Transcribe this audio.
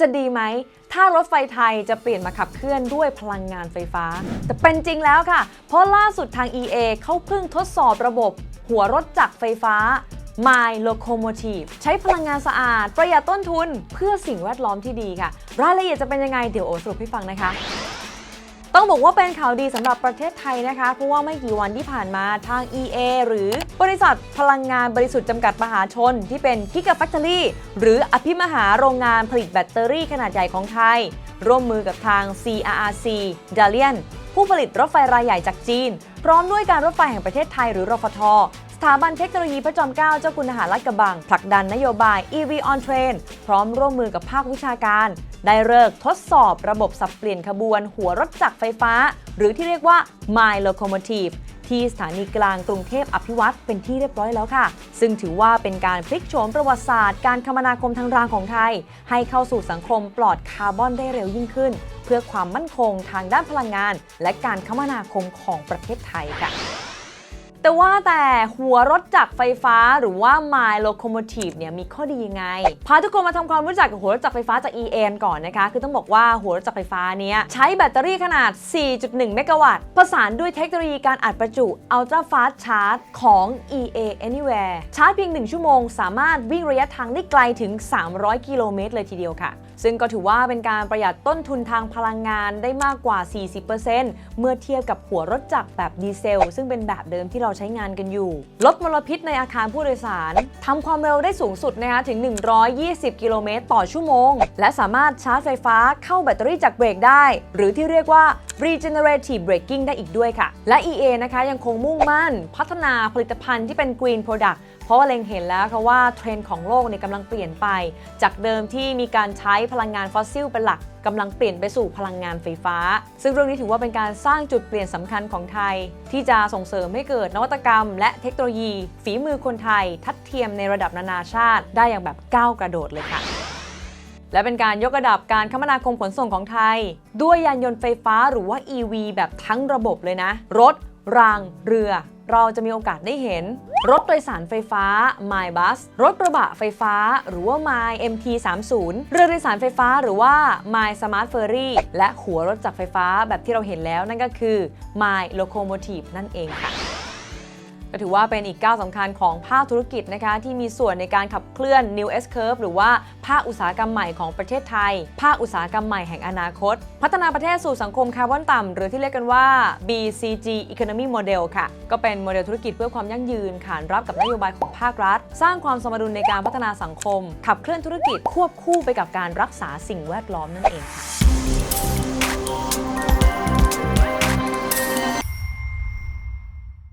จะดีไหม ถ้ารถไฟไทยจะเปลี่ยนมาขับเคลื่อนด้วยพลังงานไฟฟ้า แต่เป็นจริงแล้วค่ะ เพราะล่าสุดทาง EA เขาเพิ่งทดสอบระบบ หัวรถจักรไฟฟ้า My Locomotive ใช้พลังงานสะอาด ประหยัดต้นทุน เพื่อสิ่งแวดล้อมที่ดีค่ะ รายละเอียดจะเป็นยังไงเดี๋ยวโอสรุปให้ฟังนะคะ ต้องบอกว่าเป็นข่าวดีสำหรับประเทศไทยนะคะ เพราะว่าไม่กี่วันที่ผ่านมาทาง EA หรือบริษัทพลังงานบริสุทธิ์จำกัดมหาชน ที่เป็น Giga Factory หรืออภิมหาโรงงานผลิตแบตเตอรี่ขนาดใหญ่ของไทย ร่วมมือกับทาง CRRC d a l i a n ผู้ผลิตรถไฟรายใหญ่จากจีน พร้อมด้วยการรถไฟแห่งประเทศไทยหรือรฟทสถาบันเทคโนโลยีพระจอมเกล้าเจ้าคุณทหารลาดกระบังผลักดันนโยบาย EV on Train พร้อมร่วมมือกับภาควิชาการ ได้เลิกทดสอบระบบสับเปลี่ยนขบวนหัวรถจักรไฟฟ้า หรือที่เรียกว่า My Locomotive ที่สถานีกลางกรุงเทพอภิวัตเป็นที่เรียบร้อยแล้วค่ะ ซึ่งถือว่าเป็นการพลิกโฉมประวัติศาสตร์การคมนาคมทางรางของไทย ให้เข้าสู่สังคมปลอดคาร์บอนได้เร็วยิ่งขึ้น เพื่อความมั่นคงทางด้านพลังงาน และการคมนาคมของประเทศไทยค่ะ แต่ว่าแต่หัวรถจักรไฟฟ้าหรือว่า My Locomotive เนี่ยมีข้อดียังไง พาทุกคนมาทำความรู้จักกับหัวรถจักรไฟฟ้าจาก EN ก่อนนะคะ คือต้องบอกว่าหัวรถจักรไฟฟ้าเนี้ยใช้แบตเตอรี่ขนาด 4.1 เมกะวัตต์ ประสานด้วยเทคโนโลยีการอัดประจุ Ultra Fast Charge ของ EA Anywhere ชาร์จเพียง 1 ชั่วโมง สามารถวิ่งระยะทางได้ไกลถึง 300 กิโลเมตรเลยทีเดียวค่ะ ซึ่งก็ถือว่าเป็นการประหยัดต้นทุนทางพลังงานได้มากกว่า 40%เมื่อเทียบกับหัวรถจักรแบบดีเซล ซึ่งเป็นแบบเดิมที่เราใช้งานกันอยู่ ลดมลพิษในอาคารผู้โดยสารทำความเร็วได้สูงสุดนะคะถึง 120 กิโลเมตรต่อชั่วโมง และสามารถชาร์จไฟฟ้าเข้าแบตเตอรี่จากเบรกได้ หรือที่เรียกว่า regenerative braking ได้อีกด้วยค่ะ และ EA นะคะยังคงมุ่งมั่น พัฒนาผลิตภัณฑ์ที่เป็น green product เพราะว่าเล็งเห็นแล้วค่ะว่าเทรนด์ของโลกเนี่ยกำลังเปลี่ยนไป จากเดิมที่มีการใช้พลังงานฟอสซิลเป็นหลักกำลังเปลี่ยนไปสู่พลังงานไฟฟ้า ซึ่งเรื่องนี้ถือว่าเป็นการสร้างจุดเปลี่ยนสำคัญของไทย ที่จะส่งเสริมให้เกิดนวัตกรรม และเทคโนโลยี ฝีมือคนไทย ทัดเทียมในระดับนานาชาติ ได้อย่างแบบก้าวกระโดดเลยค่ะ และเป็นการยกระดับการคมนาคมขนส่งของไทย ด้วยยานยนต์ไฟฟ้าหรือว่า EV แบบทั้งระบบเลยนะ รถ ราง เรือ เราจะมีโอกาสได้เห็น รถโดยสารไฟฟ้า My Bus รถกระบะไฟฟ้า หรือว่า My MT30 เรือโดยสารไฟฟ้าหรือว่า My Smart Ferry และหัวรถจักรไฟฟ้าแบบที่เราเห็นแล้วนั่นก็คือ My Locomotive นั่นเองค่ะ ก็ถือว่าเป็นอีกก้าวสำคัญของภาคธุรกิจนะคะที่มีส่วนในการขับเคลื่อน New S Curve หรือว่าภาคอุตสาหกรรมใหม่ของประเทศไทย ภาคอุตสาหกรรมใหม่แห่งอนาคต พัฒนาประเทศสู่สังคมคาร์บอนต่ำหรือที่เรียกกันว่า BCG Economy Model ค่ะ ก็เป็นโมเดลธุรกิจเพื่อความยั่งยืนขานรับกับนโยบายของภาครัฐ สร้างความสมดุลในการพัฒนาสังคม ขับเคลื่อนธุรกิจควบคู่ไปกับการรักษาสิ่งแวดล้อมนั่นเองค่ะ